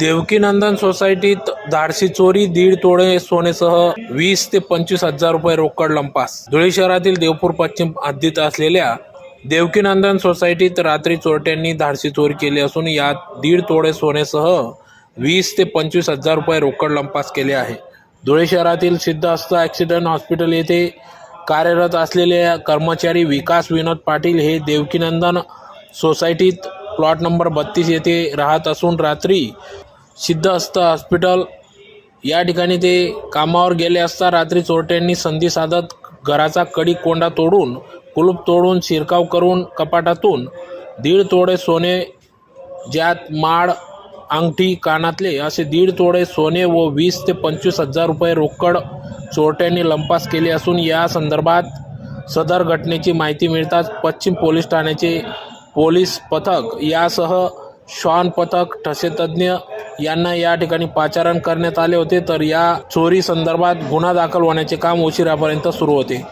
देवकीनंदन सोसायटीत धाडसी चोरी दीड तोडे सोनेसह वीस ते पंचवीस हजार रुपये रोकड लंपास. धुळे शहरातील देवपूर पश्चिम हद्दीत असलेल्या देवकीनंदन सोसायटीत रात्री चोरट्यांनी धाडसी चोरी केली असून यात दीड तोडे सोनेसह वीस ते पंचवीस हजार रुपये रोकड लंपास केले आहे. धुळे शहरातील असता ॲक्सिडेंट हॉस्पिटल येथे कार्यरत असलेले कर्मचारी विकास विनोद पाटील हे देवकीनंदन सोसायटीत प्लॉट नंबर बत्तीस येथे राहत असून रात्री सिद्धहस्त हॉस्पिटल. या ठिकाणी ते कामावर गेले असता रात्री चोरट्यांनी संधी साधत घराचा कडी कोंडा तोडून कुलूप तोडून शिरकाव करून कपाटातून दीड तोडे सोने ज्यात माळ अंगठी कानातले असे दीड तोडे सोने व वीस ते पंचवीस हजार रुपये रोकड चोरट्यांनी लंपास केले असून या संदर्भात सदर घटनेची माहिती मिळताच पश्चिम पोलीस ठाण्याचे पोलीस पथक यासह श्वान पथक ठसेतज्ञ यांना या ठिकाणी पाचारण करण्यात आले होते. तर या चोरी संदर्भात गुन्हा दाखल होण्याचे काम उशिरापर्यंत सुरू होते.